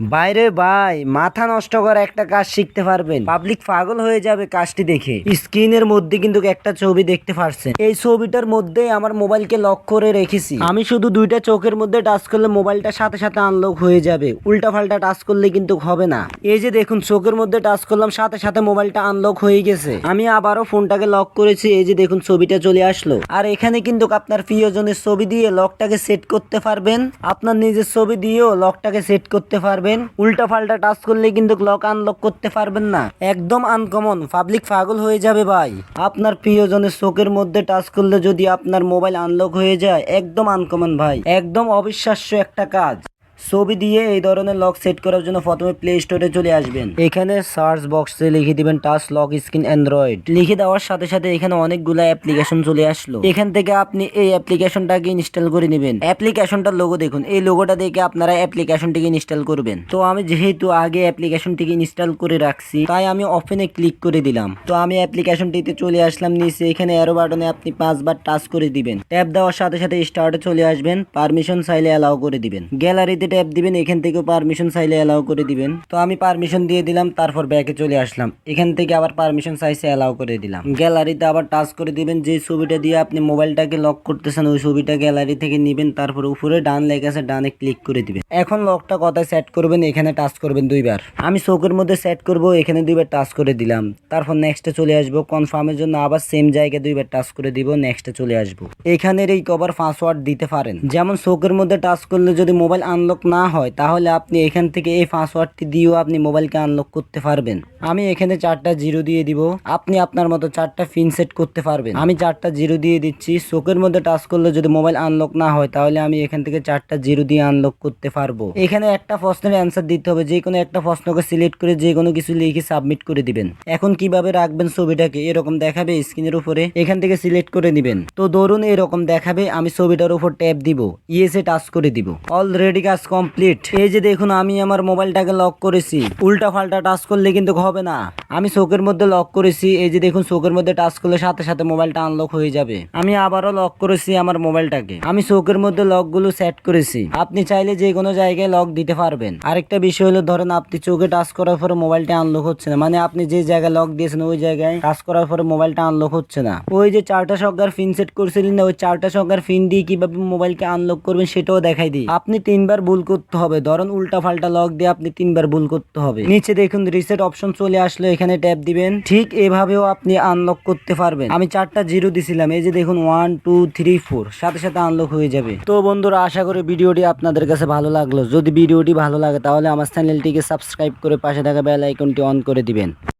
বাইরে ভাই, মাথা নষ্ট করা, একটা কাজ শিখতে পারবেন। পাবলিক পাগল হয়ে যাবে কাজটি দেখে। স্ক্রিনের মধ্যে কিন্তু একটা ছবি দেখতে পারছেন। এই ছবিটার মধ্যে আমার মোবাইলকে লক করে রেখেছি। আমি শুধু দুইটা চোখের মধ্যে টাচ করলে মোবাইলটা সাথে সাথে আনলক হয়ে যাবে। উল্টা পাল্টা টাচ করলে কিন্তু হবে না। এই যে দেখুন, চোখের মধ্যে টাচ করলাম, সাথে সাথে মোবাইলটা আনলক হয়ে গেছে। আমি আবারও ফোনটাকে লক করেছি। এই যে দেখুন, ছবিটা চলে আসলো। আর এখানে কিন্তু আপনার প্রিয়জনের ছবি দিয়ে লকটাকে সেট করতে পারবেন। আপনার নিজের ছবি দিয়েও লকটাকে সেট করতে পারবেন। উল্টা পাল্টা টাচ করলে কিন্তু লক আনলক করতে পারবেন না। একদম আনকমন পাবলিক পাগল হয়ে যাবে ভাই। আপনার প্রিয়জনের চোখের মধ্যে টাচ করলে যদি আপনার মোবাইল আনলক হয়ে যায়, একদম আনকমন ভাই। একদম অবিশ্বাস্য একটা কাজ। ছবি দিয়ে এই ধরনের লক সেট করার জন্য প্রথমে প্লে স্টোরে চলে আসবেন। এখানে সার্চ বক্সে লিখে দিবেন টাচ লক স্ক্রিন অ্যান্ড্রয়েড লিখে দেওয়ার সাথে সাথে এখানে অনেকগুলো অ্যাপ্লিকেশন চলে আসলো। এখান থেকে আপনি এই অ্যাপ্লিকেশনটাকে ইনস্টল করে নেবেন। অ্যাপ্লিকেশনটার লোগো দেখুন। এই লোগোটা দেখে আপনারা অ্যাপ্লিকেশনটিকে ইনস্টল করবেন। তো আমি যেহেতু আগে অ্যাপ্লিকেশনটিকে ইনস্টল করে রাখছি, তাই আমি ওপেনে ক্লিক করে দিলাম। তো আমি অ্যাপ্লিকেশনটিতে চলে আসলাম, নিচে এখানে অ্যারো বাটনে আপনি পাঁচবার টাচ করে দিবেন। ট্যাপ দেওয়ার সাথে সাথে স্টার্টে চলে আসবেন। পারমিশন চাইলে অ্যালাউ করে দিবেন। গ্যালারিতে ট্যাপ দিবেন, এখান থেকেও পারমিশন চাইলে অ্যালাউ করে দিবেন। তো আমি পারমিশন দিয়ে দিলাম, তারপর ব্যাকে চলে আসলাম। এখান থেকে আবার পারমিশন চাইছে অ্যালাউ করে দিলাম। গ্যালারিতে আবার টাচ করে দিবেন যে ছবিটা দিয়ে আপনি মোবাইলটাকে লক করতেছেন, ওই ছবিটা গ্যালারি থেকে নিবেন, তারপর উপরে ডান লেখা আছে, ডানে ক্লিক করে দিবেন। এখন লকটা কোথায় সেট করবেন? এখানে টাচ করবেন দুইবার। আমি চোখের মধ্যে সেট করব, এখানে দুইবার টাচ করে দিলাম। তারপর নেক্সটে চলে আসব কনফার্মের জন্য আবার সেম জায়গায় দুইবার টাচ করে দিব নেক্সটে চলে আসব। এখানের এই কভার পাসওয়ার্ড দিতে পারেন। যেমন চোখের মধ্যে টাচ করলে যদি মোবাইল আনলক না হয় তাহলে আপনি এখান থেকে এই পাসওয়ার্ডটি দিয়েও আপনি মোবাইলকে আনলক করতে পারবেন। আমি এখানে চারটা জিরো দিয়ে দিব। আপনি আপনার মতো চারটা পিন সেট করতে পারবেন। আমি চারটা জিরো দিয়ে দিচ্ছি। চোখের মধ্যে টাচ করলে যদি মোবাইল আনলক না হয়, তাহলে আমি এখান থেকে চারটা জিরো দিয়ে আনলক করতে পারব। এখানে একটা প্রশ্নের অ্যান্সার দিতে হবে। যে কোনো একটা প্রশ্নকে সিলেক্ট করে যে কোনো কিছু লিখে সাবমিট করে দিবেন। এখন কীভাবে রাখবেন ছবিটাকে? এরকম দেখাবে স্ক্রিনের উপরে। এখান থেকে সিলেক্ট করে দিবেন তো ধরুন এরকম দেখাবে, আমি ছবিটার উপর ট্যাপ দিব। ইয়েসে টাচ করে দিব। অলরেডি কাজ কমপ্লিট এই যে দেখুন, আমি আমার মোবাইলটাকে লক করেছি। উল্টা ফাল্টা টাচ করলে কিন্তু হবে না। আমি চোখের মধ্যে লক করেছি, এই যে দেখুন চোখের মধ্যে টাচ করলে সাথে সাথে মোবাইলটা আনলক হয়ে যাবে। আমি আবারও লক করেছি আমার মোবাইলটাকে আমি চোখের মধ্যে লকগুলো সেট করেছি। আপনি চাইলে যে কোনো জায়গায় লক দিতে পারবেন। আরেকটা বিষয় হলো, ধরেন আপনি চোখে টাচ করার পরে মোবাইলটা আনলক হচ্ছে না। মানে আপনি যে জায়গায় লক দিয়েছেন ওই জায়গায় টাচ করার পরে মোবাইলটা আনলক হচ্ছে না। ওই যে চারটা সংখ্যার ফিন সেট করছিলেন না, ওই চারটা সংখ্যার ফিন দিয়ে কীভাবে মোবাইলকে আনলক করবেন সেটাও দেখাই দিই। আপনি তিনবার ভুল করতে হবে। ধরেন উল্টা ফাল্টা লক দিয়ে আপনি তিনবার ভুল করতে হবে। নিচে দেখুন রিসেট অপশন চলে আসলে এখানে ট্যাপ দিবেন। ঠিক এভাবেও আপনি আনলক করতে পারবেন। আমি চারটা জিরো দিছিলাম, এই যে দেখুন ওয়ান টু থ্রি ফোর সাথে সাথে আনলক হয়ে যাবে। তো বন্ধুরা, আশা করি ভিডিওটি আপনাদের কাছে ভালো লাগল। যদি ভিডিওটি ভালো লাগে, তাহলে আমার চ্যানেলটিকে সাবস্ক্রাইব করে পাশে থাকা বেল আইকনটি অন করে দিবেন।